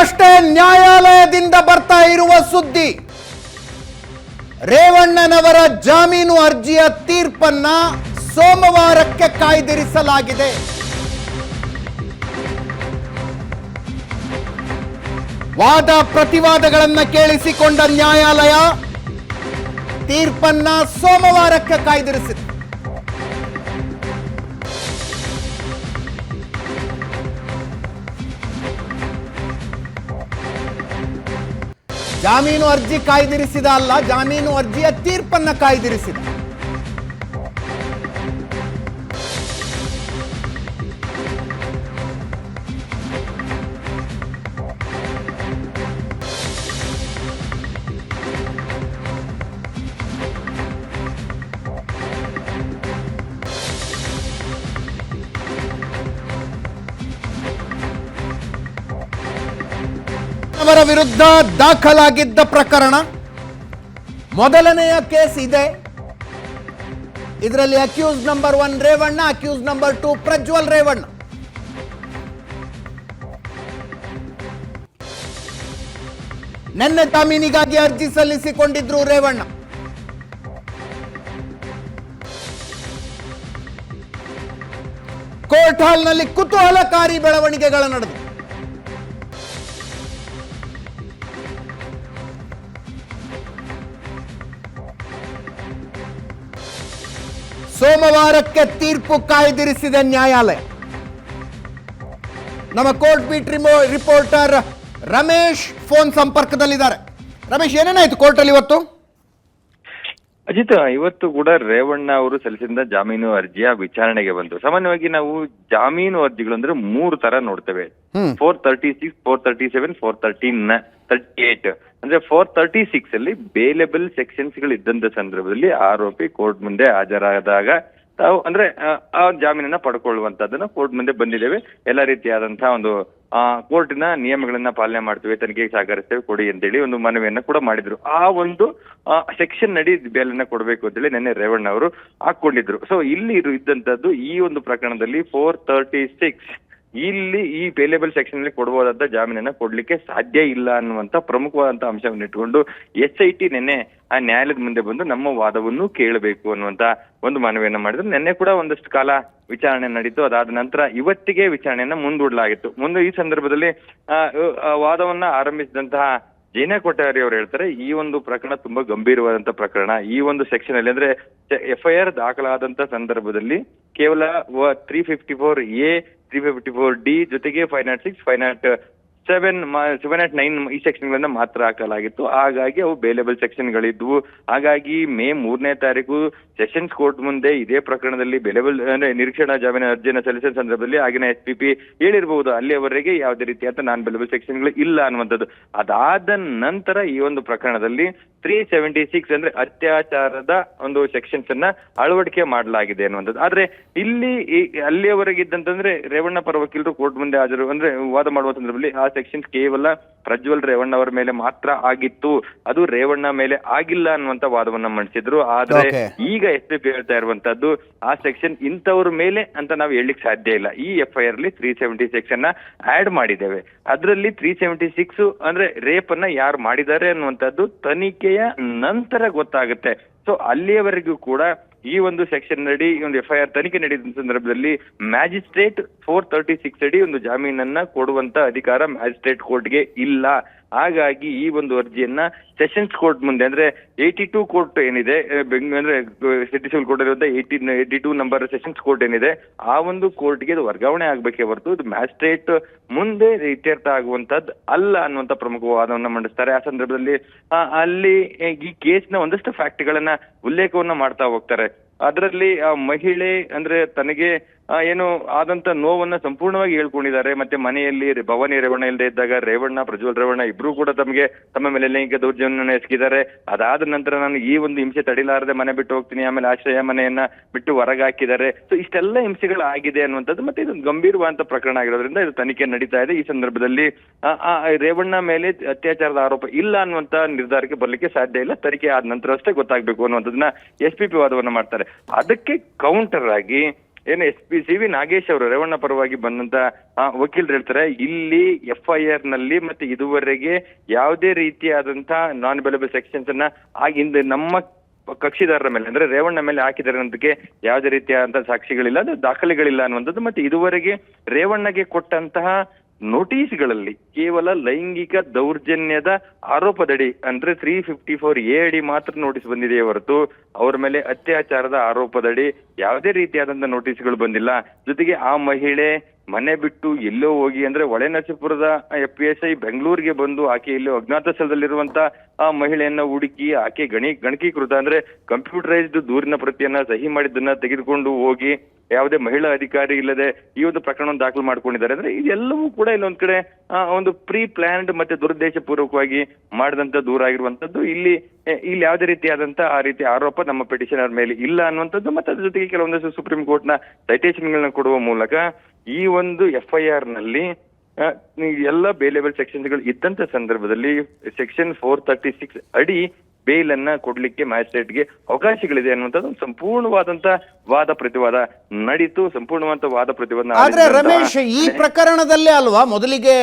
ಈಗಷ್ಟೇ ನ್ಯಾಯಾಲಯದಿಂದ ಬರ್ತಾ ಇರುವ ಸುದ್ದಿ. ರೇವಣ್ಣನವರ ಜಾಮೀನು ಅರ್ಜಿಯ ತೀರ್ಪನ್ನ ಸೋಮವಾರಕ್ಕೆ ಕಾಯ್ದಿರಿಸಲಾಗಿದೆ. ವಾದ ಪ್ರತಿವಾದಗಳನ್ನು ಕೇಳಿಸಿಕೊಂಡ ನ್ಯಾಯಾಲಯ ತೀರ್ಪನ್ನ ಸೋಮವಾರಕ್ಕೆ ಕಾಯ್ದಿರಿಸಿದೆ. ಜಾಮೀನು ಅರ್ಜಿ ಕಾಯ್ದಿರಿಸಿದ ಅಲ್ಲ ಜಾಮೀನು ಅರ್ಜಿಯ ತೀರ್ಪನ್ನ ಕಾಯ್ದಿರಿಸಿದ ಅವರ ವಿರುದ್ಧ ದಾಖಲಾಗಿದ್ದ ಪ್ರಕರಣ. ಮೊದಲನೆಯ ಕೇಸ್ ಇದೆ. ಇದರಲ್ಲಿ accused number one Revanna accused number two Prajwal Revanna. ನಿನ್ನೆ ಜಾಮೀನಿಗಾಗಿ ಅರ್ಜಿ ಸಲ್ಲಿಸಿಕೊಂಡಿದ್ರು ರೇವಣ್ಣ. ಕೋರ್ಟ್ ಹಾಲ್ನಲ್ಲಿ ಕುತೂಹಲಕಾರಿ ಬೆಳವಣಿಗೆಗಳು ನಡೆದು ಸೋಮವಾರಕ್ಕೆ ತೀರ್ಪು ಕಾಯ್ದಿರಿಸಿದ ನ್ಯಾಯಾಲಯ. ನಮ್ಮ ಕೋರ್ಟ್ ಬೀಟ್ ರಿಮೋ ರಿಪೋರ್ಟರ್ ರಮೇಶ್ ಫೋನ್ ಸಂಪರ್ಕದಲ್ಲಿದ್ದಾರೆ. ರಮೇಶ್ ಏನೇನಾಯ್ತು ಕೋರ್ಟಲ್ಲಿ ಇವತ್ತು? ಅಜಿತ್ ಇವತ್ತು ಕೂಡ ರೇವಣ್ಣ ಅವರು ಸಲ್ಲಿಸಿದ ಜಾಮೀನು ಅರ್ಜಿಯ ವಿಚಾರಣೆಗೆ ಬಂತು ಸಾಮಾನ್ಯವಾಗಿ ನಾವು ಜಾಮೀನು ಅರ್ಜಿಗಳು ಅಂದ್ರೆ ಮೂರು ತರ ನೋಡ್ತೇವೆ. Four thirty six four thirty seven four thirteen thirty eight ಅಂದ್ರೆ ಫೋರ್ ತರ್ಟಿ ಸಿಕ್ಸ್ ಅಲ್ಲಿ ಬೇಲೆಬಲ್ ಸೆಕ್ಷನ್ಸ್ಗಳು ಇದ್ದಂತ ಸಂದರ್ಭದಲ್ಲಿ ಆರೋಪಿ ಕೋರ್ಟ್ ಮುಂದೆ ಹಾಜರಾದಾಗ ತಾವು ಅಂದ್ರೆ ಆ, ಜಾಮೀನನ್ನ ಪಡ್ಕೊಳ್ಳುವಂತದ್ದನ್ನ ಕೋರ್ಟ್ ಮುಂದೆ ಬಂದಿದ್ದೇವೆ. ಎಲ್ಲ ರೀತಿಯಾದಂತಹ ಒಂದು ಆ ಕೋರ್ಟಿನ ನಿಯಮಗಳನ್ನ ಪಾಲನೆ ಮಾಡ್ತೇವೆ ತನಿಖೆಗೆ ಸಹಕರಿಸ್ತೇವೆ ಕೊಡಿ ಅಂತೇಳಿ ಒಂದು ಮನವಿಯನ್ನ ಕೂಡ ಮಾಡಿದ್ರು. ಆ ಒಂದು ಸೆಕ್ಷನ್ ನಡಿ ಬೇಲನ್ನ ಕೊಡಬೇಕು ಅಂತೇಳಿ ನಿನ್ನೆ ರೇವಣ್ಣ ಅವರು ಹಾಕೊಂಡಿದ್ರು ಸೊ ಇಲ್ಲಿ ಇದ್ದಂತದ್ದು ಈ ಒಂದು ಪ್ರಕರಣದಲ್ಲಿ ಫೋರ್ ತರ್ಟಿ ಸಿಕ್ಸ್ ಇಲ್ಲಿ ಈ ಪೇಲೇಬಲ್ ಸೆಕ್ಷನ್ ಅಲ್ಲಿ ಕೊಡಬಹುದಾದ ಜಾಮೀನನ್ನ ಕೊಡ್ಲಿಕ್ಕೆ ಸಾಧ್ಯ ಇಲ್ಲ ಅನ್ನುವಂತ ಪ್ರಮುಖವಾದಂತ ಅಂಶವನ್ನು ಇಟ್ಕೊಂಡು ಎಸ್ ಐ ಟಿ ನಿನ್ನೆ ಆ ನ್ಯಾಯಾಲಯದ ಮುಂದೆ ಬಂದು ನಮ್ಮ ವಾದವನ್ನು ಕೇಳಬೇಕು ಅನ್ನುವಂತ ಒಂದು ಮನವಿಯನ್ನ ಮಾಡಿದ್ರು. ನಿನ್ನೆ ಕೂಡ ಒಂದಷ್ಟು ಕಾಲ ವಿಚಾರಣೆ ನಡೀತು. ಅದಾದ ನಂತರ ಇವತ್ತಿಗೆ ವಿಚಾರಣೆಯನ್ನ ಮುಂದೂಡಲಾಗಿತ್ತು. ಮುಂದೆ ಈ ಸಂದರ್ಭದಲ್ಲಿ ವಾದವನ್ನ ಆರಂಭಿಸಿದಂತಹ ಜೈನ ಕೊಟ್ಟಾರಿ ಅವರು ಹೇಳ್ತಾರೆ, ಈ ಒಂದು ಪ್ರಕರಣ ತುಂಬಾ ಗಂಭೀರವಾದಂತ ಪ್ರಕರಣ. ಈ ಒಂದು ಸೆಕ್ಷನ್ ಅಲ್ಲಿ ಅಂದ್ರೆ ಎಫ್ಐಆರ್ ದಾಖಲಾದಂತ ಸಂದರ್ಭದಲ್ಲಿ ಕೇವಲ three fifty four A three fifty four D ಜೊತೆಗೆ five nought six five nought seven seven nought nine ಈ ಸೆಕ್ಷನ್ಗಳನ್ನ ಮಾತ್ರ ಹಾಕಲಾಗಿತ್ತು. ಹಾಗಾಗಿ ಅವು ಬೇಲೆಬಲ್ ಸೆಕ್ಷನ್ ಗಳಿದ್ವು ಹಾಗಾಗಿ ಮೇ ಮೂರನೇ ತಾರೀಕು ಸೆಷನ್ಸ್ ಕೋರ್ಟ್ ಮುಂದೆ ಇದೇ ಪ್ರಕರಣದಲ್ಲಿ ಬೆಲೆಬಲ್ ಅಂದ್ರೆ ನಿರೀಕ್ಷಣಾ ಜಾಮೀನು ಅರ್ಜಿಯನ್ನು ಸಲ್ಲಿಸಿದ ಸಂದರ್ಭದಲ್ಲಿ ಆಗಿನ ಎಸ್ ಪಿ ಪಿ ಹೇಳಿರಬಹುದು ಅಲ್ಲಿಯವರೆಗೆ ಯಾವುದೇ ರೀತಿಯಾದ ನಾನ್ ಬೇಲೆಬಲ್ ಸೆಕ್ಷನ್ಗಳು ಇಲ್ಲ ಅನ್ನುವಂಥದ್ದು. ಅದಾದ ನಂತರ ಈ ಒಂದು ಪ್ರಕರಣದಲ್ಲಿ ತ್ರೀ ಸೆವೆಂಟಿ ಸಿಕ್ಸ್ ಅಂದ್ರೆ ಅತ್ಯಾಚಾರದ ಒಂದು ಸೆಕ್ಷನ್ಸ್ ಅನ್ನ ಅಳವಡಿಕೆ ಮಾಡಲಾಗಿದೆ ಅನ್ನುವಂಥದ್ದು. ಆದ್ರೆ ಇಲ್ಲಿ ಈ- ಅಲ್ಲಿಯವರೆಗೆ ಇದ್ದಂತಂದ್ರೆ ರೇವಣ್ಣ ಪರ ವಕೀಲರು ಕೋರ್ಟ್ ಮುಂದೆ ಹಾಜರು, ಅಂದ್ರೆ ವಾದ ಮಾಡುವ ಸಂದರ್ಭದಲ್ಲಿ ಆ ಸೆಕ್ಷನ್ಸ್ ಕೇವಲ ಪ್ರಜ್ವಲ್ ರೇವಣ್ಣ ಅವರ ಮೇಲೆ ಮಾತ್ರ ಆಗಿತ್ತು. ಅದು ರೇವಣ್ಣ ಮೇಲೆ ಆಗಿಲ್ಲ ಅನ್ನುವಂತ ವಾದವನ್ನ ಮಂಡಿಸಿದ್ರು. ಆದ್ರೆ ಈಗ ಎಸ್ ಪಿ ಪಿ ಹೇಳ್ತಾ ಇರುವಂತದ್ದು ಆ ಸೆಕ್ಷನ್ ಇಂಥವ್ರ ಮೇಲೆ ಅಂತ ನಾವು ಹೇಳಲಿಕ್ಕೆ ಸಾಧ್ಯ ಇಲ್ಲ. ಈ ಎಫ್ ಐ ಆರ್ ಅಲ್ಲಿ ತ್ರೀ ಸೆವೆಂಟಿ ಸೆಕ್ಷನ್ ಅನ್ನ ಆಡ್ ಮಾಡಿದ್ದೇವೆ. ಅದರಲ್ಲಿ ತ್ರೀ ಸೆವೆಂಟಿ ಸಿಕ್ಸ್ ಅಂದ್ರೆ ರೇಪ್ ಅನ್ನ ಯಾರು ಮಾಡಿದ್ದಾರೆ ಅನ್ನುವಂಥದ್ದು ತನಿಖೆಯ ನಂತರ ಗೊತ್ತಾಗುತ್ತೆ. ಸೊ ಅಲ್ಲಿಯವರೆಗೂ ಕೂಡ ಈ ಒಂದು ಸೆಕ್ಷನ್ ಅಡಿ ಈ ಒಂದು ಎಫ್ಐಆರ್ ತನಿಖೆ ನಡೆದ ಸಂದರ್ಭದಲ್ಲಿ ಮ್ಯಾಜಿಸ್ಟ್ರೇಟ್ ಫೋರ್ ತರ್ಟಿ ಸಿಕ್ಸ್ ಅಡಿ ಒಂದು ಜಾಮೀನನ್ನ ಕೊಡುವಂತ ಅಧಿಕಾರ ಮ್ಯಾಜಿಸ್ಟ್ರೇಟ್ ಕೋರ್ಟ್ಗೆ ಇಲ್ಲ. ಹಾಗಾಗಿ ಈ ಒಂದು ಅರ್ಜಿಯನ್ನ ಸೆಷನ್ಸ್ ಕೋರ್ಟ್ ಮುಂದೆ, ಅಂದ್ರೆ ಏಯ್ಟಿ ಟೂ ಕೋರ್ಟ್ ಏನಿದೆ ಅಂದ್ರೆ ಸಿಟಿ ಸಿವಿಲ್ ಕೋರ್ಟ್ ಇರುವಂತಹ eighty eighty two number sessions court ಏನಿದೆ, ಆ ಒಂದು ಕೋರ್ಟ್ಗೆ ಇದು ವರ್ಗಾವಣೆ ಆಗ್ಬೇಕೇ ಹೊರತು, ಇದು ಮ್ಯಾಜಿಸ್ಟ್ರೇಟ್ ಮುಂದೆ ಇತ್ಯರ್ಥ ಆಗುವಂತದ್ದು ಅಲ್ಲ ಅನ್ನುವಂತ ಪ್ರಮುಖ ವಾದವನ್ನ ಮಂಡಿಸ್ತಾರೆ. ಆ ಸಂದರ್ಭದಲ್ಲಿ ಅಲ್ಲಿ ಈ ಕೇಸ್ನ ಒಂದಷ್ಟು ಫ್ಯಾಕ್ಟ್ಗಳನ್ನ ಉಲ್ಲೇಖವನ್ನ ಮಾಡ್ತಾ ಹೋಗ್ತಾರೆ. ಅದರಲ್ಲಿ ಮಹಿಳೆ, ಅಂದ್ರೆ, ತನಗೆ ಏನು ಆದಂತ ನೋವನ್ನ ಸಂಪೂರ್ಣವಾಗಿ ಹೇಳ್ಕೊಂಡಿದ್ದಾರೆ. ಮತ್ತೆ ಮನೆಯಲ್ಲಿ ಭವಾನಿ ರೇವಣ್ಣ ಇಲ್ಲದೆ ಇದ್ದಾಗ ರೇವಣ್ಣ, ಪ್ರಜ್ವಲ್ ರೇವಣ್ಣ ಇಬ್ರು ಕೂಡ ತಮಗೆ ತಮ್ಮ ಮೇಲೆ ಲೈಂಗಿಕ ದೌರ್ಜನ್ಯವನ್ನು ಎಸಗಿದ್ದಾರೆ. ಅದಾದ ನಂತರ ನಾನು ಈ ಒಂದು ಹಿಂಸೆ ತಡಿಲಾರದೆ ಮನೆ ಬಿಟ್ಟು ಹೋಗ್ತೀನಿ. ಆಮೇಲೆ ಆಶ್ರಯ ಮನೆಯನ್ನ ಬಿಟ್ಟು ಹೊರಗೆ ಹಾಕಿದ್ದಾರೆ ಸೊ ಇಷ್ಟೆಲ್ಲ ಹಿಂಸೆಗಳು ಆಗಿದೆ ಅನ್ನುವಂಥದ್ದು ಮತ್ತೆ ಇದು ಗಂಭೀರವಾದಂತ ಪ್ರಕರಣ ಆಗಿರೋದ್ರಿಂದ ಇದು ತನಿಖೆ ನಡೀತಾ ಇದೆ. ಈ ಸಂದರ್ಭದಲ್ಲಿ ರೇವಣ್ಣ ಮೇಲೆ ಅತ್ಯಾಚಾರದ ಆರೋಪ ಇಲ್ಲ ಅನ್ನುವಂತ ನಿರ್ಧಾರಕ್ಕೆ ಬರ್ಲಿಕ್ಕೆ ಸಾಧ್ಯ ಇಲ್ಲ. ತನಿಖೆ ಆದ ನಂತರ ಅಷ್ಟೇ ಗೊತ್ತಾಗ್ಬೇಕು ಅನ್ನುವಂಥದ್ದನ್ನ ಎಸ್ ಪಿ ಪಿ ವಾದವನ್ನ ಮಾಡ್ತಾರೆ. ಅದಕ್ಕೆ ಕೌಂಟರ್ ಆಗಿ ಏನು S P C V Nagesh ಅವರು ರೇವಣ್ಣ ಪರವಾಗಿ ಬಂದಂತ ವಕೀಲರು ಹೇಳ್ತಾರೆ, ಇಲ್ಲಿ ಎಫ್ ಐ ಆರ್ನಲ್ಲಿ ಮತ್ತೆ ಇದುವರೆಗೆ ಯಾವುದೇ ರೀತಿಯಾದಂತಹ ನಾನ್ ಬೆಲೆಬಲ್ ಸೆಕ್ಷನ್ಸ್ ಅನ್ನ ಆಗಿಂದ ನಮ್ಮ ಕಕ್ಷಿದಾರರ ಮೇಲೆ, ಅಂದ್ರೆ ರೇವಣ್ಣ ಮೇಲೆ ಹಾಕಿದರೆ ಅನ್ನೋದಕ್ಕೆ ಯಾವುದೇ ರೀತಿಯಾದಂತಹ ಸಾಕ್ಷಿಗಳಿಲ್ಲ, ಅದು ದಾಖಲೆಗಳಿಲ್ಲ ಅನ್ನುವಂಥದ್ದು, ಮತ್ತೆ ಇದುವರೆಗೆ ರೇವಣ್ಣಗೆ ಕೊಟ್ಟಂತಹ ನೋಟಿಸ್ಗಳಲ್ಲಿ ಕೇವಲ ಲೈಂಗಿಕ ದೌರ್ಜನ್ಯದ ಆರೋಪದಡಿ ಅಂದ್ರೆ ತ್ರೀ ಫಿಫ್ಟಿ ಫೋರ್ ಎ ಅಡಿ ಮಾತ್ರ ನೋಟಿಸ್ ಬಂದಿದೆಯೇ ಹೊರತು ಅವರ ಮೇಲೆ ಅತ್ಯಾಚಾರದ ಆರೋಪದಡಿ ಯಾವುದೇ ರೀತಿಯಾದಂತಹ ನೋಟಿಸ್ಗಳು ಬಂದಿಲ್ಲ. ಜೊತೆಗೆ ಆ ಮಹಿಳೆ ಮನೆ ಬಿಟ್ಟು ಎಲ್ಲೋ ಹೋಗಿ ಅಂದ್ರೆ ಒಳೆನರಸೀಪುರದ ಪಿ ಎಸ್ ಐ ಬೆಂಗಳೂರಿಗೆ ಬಂದು ಆಕೆ ಇಲ್ಲಿ ಅಜ್ಞಾತ ಸ್ಥಳದಲ್ಲಿರುವಂತ ಆ ಮಹಿಳೆಯನ್ನ ಹುಡುಕಿ ಆಕೆ ಗಣಿ, ಗಣಕೀಕೃತ ಅಂದ್ರೆ ಕಂಪ್ಯೂಟರೈಸ್ಡ್ ದೂರಿನ ಪ್ರತಿಯನ್ನ ಸಹಿ ಮಾಡಿದ್ದನ್ನ ತೆಗೆದುಕೊಂಡು ಹೋಗಿ ಯಾವುದೇ ಮಹಿಳಾ ಅಧಿಕಾರಿ ಇಲ್ಲದೆ ಈ ಒಂದು ಪ್ರಕರಣ ದಾಖಲು ಮಾಡ್ಕೊಂಡಿದ್ದಾರೆ. ಅಂದ್ರೆ ಇದೆಲ್ಲವೂ ಕೂಡ ಇಲ್ಲೊಂದ್ ಕಡೆ ಒಂದು ಪ್ರೀ ಪ್ಲಾನ್ಡ್ ಮತ್ತೆ ದುರುದ್ದೇಶ ಪೂರ್ವಕವಾಗಿ ಮಾಡಿದಂತ ದೂರ ಆಗಿರುವಂತದ್ದು ಇಲ್ಲಿ ಇಲ್ಲಿ ಯಾವುದೇ ರೀತಿಯಾದಂತ ಆ ರೀತಿ ಆರೋಪ ನಮ್ಮ ಪಿಟಿಷನರ್ ಮೇಲೆ ಇಲ್ಲ ಅನ್ನುವಂಥದ್ದು. ಮತ್ತೆ ಅದ್ರ ಜೊತೆಗೆ ಕೆಲವೊಂದಷ್ಟು ಸುಪ್ರೀಂ ಕೋರ್ಟ್ನ ಸೈಟೇಷನ್ಗಳನ್ನ ಕೊಡುವ ಮೂಲಕ ಈ ಒಂದು ಎಫ್ ಐ ಆರ್ನಲ್ಲಿ ಎಲ್ಲಾ ಬೇಲೇಬಲ್ ಸೆಕ್ಷನ್ಸ್ಗಳು ಇದ್ದಂತ ಸಂದರ್ಭದಲ್ಲಿ ಸೆಕ್ಷನ್ ಫೋರ್ ತರ್ಟಿ ಸಿಕ್ಸ್ ಅಡಿ ಬೇಲ್ ಅನ್ನ ಕೊಡ್ಲಿಕ್ಕೆ ಮ್ಯಾಜಿಸ್ಟ್ರೇಟ್ಗೆ ಅವಕಾಶಗಳಿದೆ ಅನ್ನುವಂಥದ್ದು ಒಂದು ಸಂಪೂರ್ಣವಾದಂತ ವಾದ ಪ್ರತಿವಾದ ನಡೀತು ಸಂಪೂರ್ಣವಾದಂತ ವಾದ ಪ್ರತಿವಾದ ಆದ್ರೆ ರಮೇಶ್ ಈ ಪ್ರಕರಣದಲ್ಲೇ ಅಲ್ವಾ ಮೊದಲಿಗೆ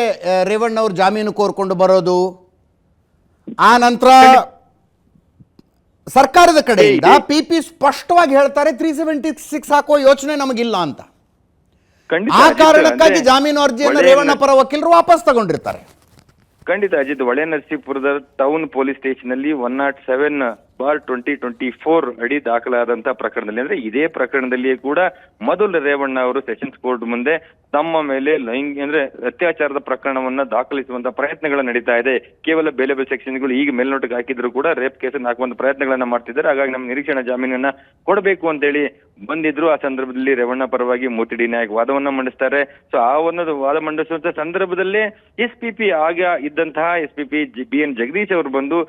ರೇವಣ್ಣ ಅವರು ಜಾಮೀನು ಕೋರ್ಕೊಂಡು ಬರೋದು? ಆ ನಂತರ ಸರ್ಕಾರದ ಕಡೆಯಿಂದ ಪಿ ಪಿ ಸ್ಪಷ್ಟವಾಗಿ ಹೇಳ್ತಾರೆ ತ್ರೀ ಸೆವೆಂಟಿ ಸಿಕ್ಸ್ ಹಾಕೋ ಯೋಚನೆ ನಮಗಿಲ್ಲ ಅಂತ. ಆ ಕಾರಣಕ್ಕಾಗಿ ಜಾಮೀನು ಅರ್ಜಿಯನ್ನು ರೇವಣ್ಣ ಪರ ವಕೀಲರು ವಾಪಸ್ ತಗೊಂಡಿರ್ತಾರೆ. ಖಂಡಿತ ಅಜಿತ್ ಒಳೆ ನರಸೀಪುರದ ಟೌನ್ ಪೊಲೀಸ್ ಸ್ಟೇಷನ್ ಅಲ್ಲಿ one nought seven bar twenty twenty four ಅಡಿ ದಾಖಲಾದಂತಹ ಪ್ರಕರಣದಲ್ಲಿ, ಅಂದ್ರೆ ಇದೇ ಪ್ರಕರಣದಲ್ಲಿಯೇ ಕೂಡ ಮೊದಲು ರೇವಣ್ಣ ಅವರು ಸೆಷನ್ಸ್ ಕೋರ್ಟ್ ಮುಂದೆ ತಮ್ಮ ಮೇಲೆ ಲೈಂಗ್, ಅಂದ್ರೆ ಅತ್ಯಾಚಾರದ ಪ್ರಕರಣವನ್ನ ದಾಖಲಿಸುವಂತ ಪ್ರಯತ್ನಗಳು ನಡೀತಾ ಇದೆ. ಕೇವಲ ಬೇಲೆ ಬೇಲೆ ಸೆಕ್ಷನ್ಗಳು ಈಗ ಮೇಲ್ನೋಟಕ್ಕೆ ಹಾಕಿದ್ರು ಕೂಡ ರೇಪ್ ಕೇಸ್ ಹಾಕುವಂತ ಪ್ರಯತ್ನಗಳನ್ನ ಮಾಡ್ತಿದ್ದಾರೆ. ಹಾಗಾಗಿ ನಮ್ಮ ನಿರೀಕ್ಷಣಾ ಜಾಮೀನನ್ನ ಕೊಡಬೇಕು ಅಂತೇಳಿ ಬಂದಿದ್ರು. ಆ ಸಂದರ್ಭದಲ್ಲಿ ರೇವಣ್ಣ ಪರವಾಗಿ ಮೂತಿಡಿ ನಾಯಕ್ ವಾದವನ್ನ ಮಂಡಿಸ್ತಾರೆ. ಸೊ ಆ ಒಂದು ವಾದ ಮಂಡಿಸುವಂತ ಸಂದರ್ಭದಲ್ಲಿ ಎಸ್ ಪಿ ಪಿ ಆಗ ಇದ್ದಂತಹ S P P B N Jagadish ಅವರು ಬಂದು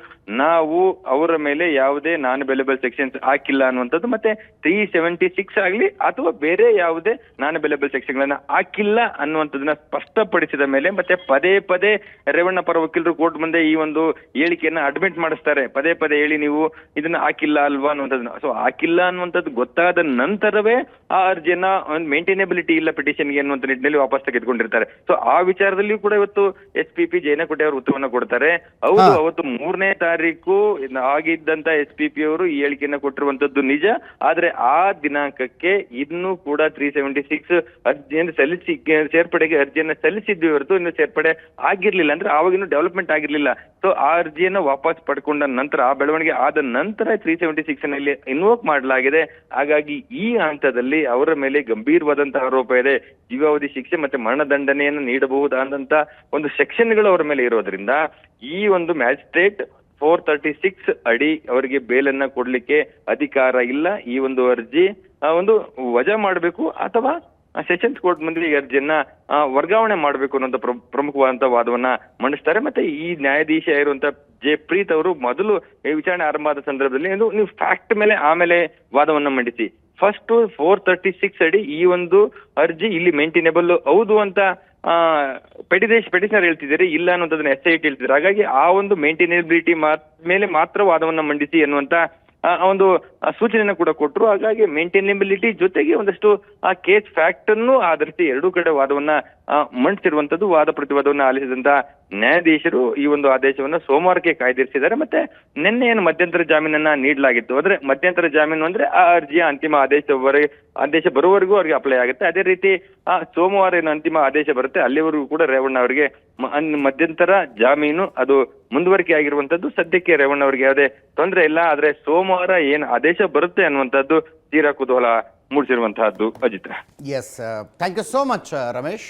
ನಾವು ಅವರ ಮೇಲೆ ಯಾವುದೇ ನಾನ್ ಬೆಲೆಬಲ್ ಸೆಕ್ಷನ್ಸ್ ಹಾಕಿಲ್ಲ ಅನ್ನುವಂಥದ್ದು ಮತ್ತೆ ತ್ರೀ ಸೆವೆಂಟಿ ಸಿಕ್ಸ್ ಆಗಲಿ ಅಥವಾ ಬೇರೆ ಯಾವುದೇ ನಾನ್ ಬೆಲೆಬಲ್ ಸೆಕ್ಷನ್ಗಳನ್ನ ಹಾಕಿಲ್ಲ ಅನ್ನುವಂಥದ್ದನ್ನ ಸ್ಪಷ್ಟಪಡಿಸಿದ ಮೇಲೆ ಮತ್ತೆ ಪದೇ ಪದೇ ರೇವಣ್ಣ ಪರ ವಕೀಲರು ಕೋರ್ಟ್ ಮುಂದೆ ಈ ಒಂದು ಹೇಳಿಕೆಯನ್ನ ಅಡ್ಮಿಟ್ ಮಾಡಿಸ್ತಾರೆ. ಪದೇ ಪದೇ ಹೇಳಿ ನೀವು ಇದನ್ನ ಹಾಕಿಲ್ಲ ಅಲ್ವಾ ಅನ್ನುವಂಥದ್ದನ್ನ. ಸೊ ಹಾಕಿಲ್ಲ ಅನ್ನುವಂಥದ್ದು ಗೊತ್ತಾದ ನಂತರವೇ ಆ ಅರ್ಜಿಯನ್ನ ಒಂದು ಮೇಂಟೈನೆಬಿಲಿಟಿ ಇಲ್ಲ ಪಿಟಿಷನ್ಗೆ ಅನ್ನುವಂಥ ನಿಟ್ಟಿನಲ್ಲಿ ವಾಪಸ್ ತೆಗೆದುಕೊಂಡಿರ್ತಾರೆ. ಸೊ ಆ ವಿಚಾರದಲ್ಲಿಯೂ ಕೂಡ ಇವತ್ತು ಎಸ್ ಪಿ ಪಿ ಜೈನಕೋಟೆ ಅವರು ಉತ್ತರವನ್ನ ಕೊಡ್ತಾರೆ. ಹೌದು ಅವತ್ತು ಮೂರನೇ ತಾರೀಕು ಇನ್ನು ಎಸ್ ಪಿ ಪಿ ಅವರು ಈ ಹೇಳಿಕೆಯನ್ನ ಕೊಟ್ಟಿರುವಂತದ್ದು ನಿಜ. ಆದ್ರೆ ಆ ದಿನಾಂಕಕ್ಕೆ ಇನ್ನೂ ಕೂಡ ತ್ರೀ ಸೆವೆಂಟಿ ಸಿಕ್ಸ್ ಅರ್ಜಿಯನ್ನು ಸಲ್ಲಿಸಿ, ಸೇರ್ಪಡೆಗೆ ಅರ್ಜಿಯನ್ನು ಸಲ್ಲಿಸಿದ್ವಿ ಹೊರತು ಇನ್ನು ಸೇರ್ಪಡೆ ಆಗಿರ್ಲಿಲ್ಲ. ಅಂದ್ರೆ ಆವಾಗ ಇನ್ನು ಡೆವಲಪ್ಮೆಂಟ್ ಆಗಿರ್ಲಿಲ್ಲ. ಸೊ ಆ ಅರ್ಜಿಯನ್ನ ವಾಪಸ್ ಪಡ್ಕೊಂಡ ನಂತರ, ಆ ಬೆಳವಣಿಗೆ ಆದ ನಂತರ ತ್ರೀ ಸೆವೆಂಟಿ ಸಿಕ್ಸ್ನಲ್ಲಿ ಇನ್ವೋಕ್ ಮಾಡಲಾಗಿದೆ. ಹಾಗಾಗಿ ಈ ಹಂತದಲ್ಲಿ ಅವರ ಮೇಲೆ ಗಂಭೀರವಾದಂತಹ ಆರೋಪ ಇದೆ. ಜೀವಾವಧಿ ಶಿಕ್ಷೆ ಮತ್ತೆ ಮರಣದಂಡನೆಯನ್ನು ನೀಡಬಹುದಾದಂತ ಒಂದು ಸೆಕ್ಷನ್ಗಳು ಅವರ ಮೇಲೆ ಇರೋದ್ರಿಂದ ಈ ಒಂದು ಮ್ಯಾಜಿಸ್ಟ್ರೇಟ್ ಫೋರ್ ತರ್ಟಿ ಸಿಕ್ಸ್ ಅಡಿ ಅವರಿಗೆ ಬೇಲನ್ನ ಕೊಡ್ಲಿಕ್ಕೆ ಅಧಿಕಾರ ಇಲ್ಲ. ಈ ಒಂದು ಅರ್ಜಿ ಒಂದು ವಜಾ ಮಾಡಬೇಕು ಅಥವಾ ಸೆಷನ್ಸ್ ಕೋರ್ಟ್ ಮುಂದೆ ಈ ಅರ್ಜಿಯನ್ನ ವರ್ಗಾವಣೆ ಮಾಡಬೇಕು ಅನ್ನೋ ಪ್ರಮುಖವಾದಂತ ವಾದವನ್ನ ಮಂಡಿಸ್ತಾರೆ. ಮತ್ತೆ ಈ ನ್ಯಾಯಾಧೀಶ ಇರುವಂತ ಜೆ ಪ್ರೀತ್ ಅವರು ಮೊದಲು ವಿಚಾರಣೆ ಆರಂಭ ಆದ ಸಂದರ್ಭದಲ್ಲಿ ನೀವು ಫ್ಯಾಕ್ಟ್ ಮೇಲೆ, ಆಮೇಲೆ ವಾದವನ್ನ ಮಂಡಿಸಿ. ಫಸ್ಟ್ ಫೋರ್ ತರ್ಟಿ ಸಿಕ್ಸ್ ಅಡಿ ಈ ಒಂದು ಅರ್ಜಿ ಇಲ್ಲಿ ಮೇಂಟೈನೇಬಲ್ ಹೌದು ಅಂತ ಪೆಟಿದೇಶ್ ಪೆಟಿಷನರ್ ಹೇಳ್ತಿದ್ದಾರೆ, ಇಲ್ಲ ಅನ್ನೋದನ್ನ ಎಸ್ ಐ ಟಿ ಹೇಳ್ತಿದ್ದಾರೆ. ಹಾಗಾಗಿ ಆ ಒಂದು ಮೇಂಟೈನೇಬಿಲಿಟಿ ಮೇಲೆ ಮಾತ್ರ ವಾದವನ್ನ ಮಂಡಿಸಿ ಆ ಒಂದು ಸೂಚನೆಯನ್ನು ಕೂಡ ಕೊಟ್ಟರು ಹಾಗಾಗಿ ಮೇಂಟೈನೇಬಿಲಿಟಿ ಜೊತೆಗೆ ಒಂದಷ್ಟು, ಆ ಕೇಸ್ ಫ್ಯಾಕ್ಟ್ ಅನ್ನು ಆಧರಿಸಿ ಎರಡೂ ಕಡೆ ವಾದವನ್ನ ಮಂಡಿಸಿರುವಂತದ್ದು ವಾದ ಪ್ರತಿವಾದವನ್ನ ಆಲಿಸಿದಂತ ನ್ಯಾಯಾಧೀಶರು ಈ ಒಂದು ಆದೇಶವನ್ನ ಸೋಮವಾರಕ್ಕೆ ಕಾಯ್ದಿರಿಸಿದ್ದಾರೆ. ಮತ್ತೆ ನಿನ್ನೆ ಏನು ಮಧ್ಯಂತರ ಜಾಮೀನನ್ನ ನೀಡಲಾಗಿತ್ತು. ಅಂದ್ರೆ ಮಧ್ಯಂತರ ಜಾಮೀನು ಅಂದ್ರೆ ಆ ಅರ್ಜಿಯ ಅಂತಿಮ ಆದೇಶವರೆಗೆ ಆದೇಶ ಬರುವವರೆಗೂ ಅವರಿಗೆ ಅಪ್ಲೈ ಆಗುತ್ತೆ. ಅದೇ ರೀತಿ, ಆ ಸೋಮವಾರ ಏನು ಅಂತಿಮ ಆದೇಶ ಬರುತ್ತೆ, ಅಲ್ಲಿವರೆಗೂ ಕೂಡ ರೇವಣ್ಣ ಅವರಿಗೆ ಮಧ್ಯಂತರ ಜಾಮೀನು ಅದು ಮುಂದುವರಿಕೆ ಆಗಿರುವಂತದ್ದು. ಸದ್ಯಕ್ಕೆ ರೇವಣ್ಣ ಅವರಿಗೆ ಯಾವುದೇ ತೊಂದರೆ ಇಲ್ಲ. ಆದ್ರೆ ಸೋಮವಾರ ಏನು ಆದೇಶ ಬರುತ್ತೆ ಅನ್ನುವಂಥದ್ದು ತೀರಾ ಕುತೂಹಲ ಮೂಡಿಸಿರುವಂತಹದ್ದು Ajit yes thank you so much Ramesh.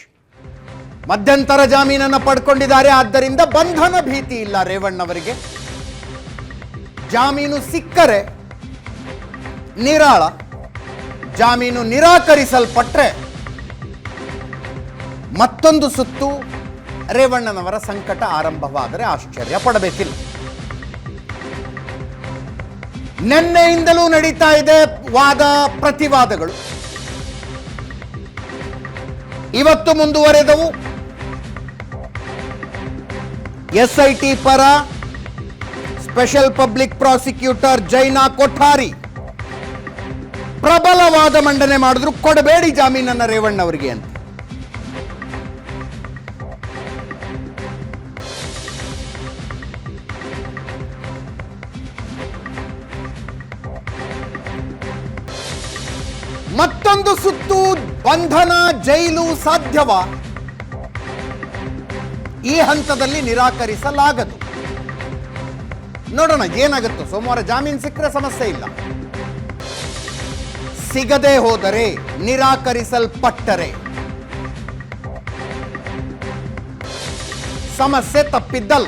ಮಧ್ಯಂತರ ಜಾಮೀನನ್ನು ಪಡ್ಕೊಂಡಿದ್ದಾರೆ. ಆದ್ದರಿಂದ ಬಂಧನ ಭೀತಿ ಇಲ್ಲ ರೇವಣ್ಣವರಿಗೆ. ಜಾಮೀನು ಸಿಕ್ಕರೆ ನಿರಾಳ, ಜಾಮೀನು ನಿರಾಕರಿಸಲ್ಪಟ್ರೆ ಮತ್ತೊಂದು ಸುತ್ತು ರೇವಣ್ಣನವರ ಸಂಕಟ ಆರಂಭವಾದರೆ ಆಶ್ಚರ್ಯ ಪಡಬೇಕಿಲ್ಲ. ನಿನ್ನೆಯಿಂದಲೂ ನಡೀತಾ ಇದೆ ವಾದ ಪ್ರತಿವಾದಗಳು. ಇವತ್ತು ಮುಂದುವರೆದವು. ಎಸ್ ಐ ಟಿ ಪರ special public prosecutor Jaina Kothari. ಪ್ರಬಲವಾದ ಮಂಡನೆ ಮಾಡಿದ್ರು ಕೊಡಬೇಡಿ ಜಾಮೀನನ್ನ ರೇವಣ್ಣ ಅವರಿಗೆ ಅಂತ. ಮತ್ತೊಂದು ಸುತ್ತು ಬಂಧನ ಜೈಲು ಸಾಧ್ಯವಾ? ಈ ಹಂತದಲ್ಲಿ ನಿರಾಕರಿಸಲಾಗದು. ನೋಡೋಣ, ಏನಾಗುತ್ತೋ. ಸೋಮವಾರ ಜಾಮೀನು ಸಿಕ್ಕರೆ ಸಮಸ್ಯೆ ಇಲ್ಲ. ಸಿಗದೆ ಹೋದರೆ ನಿರಾಕರಿಸಲ್ಪಟ್ಟರೆ. ಸಮಸ್ಯೆ ತಪ್ಪಿದ್ದಲ್ಲ.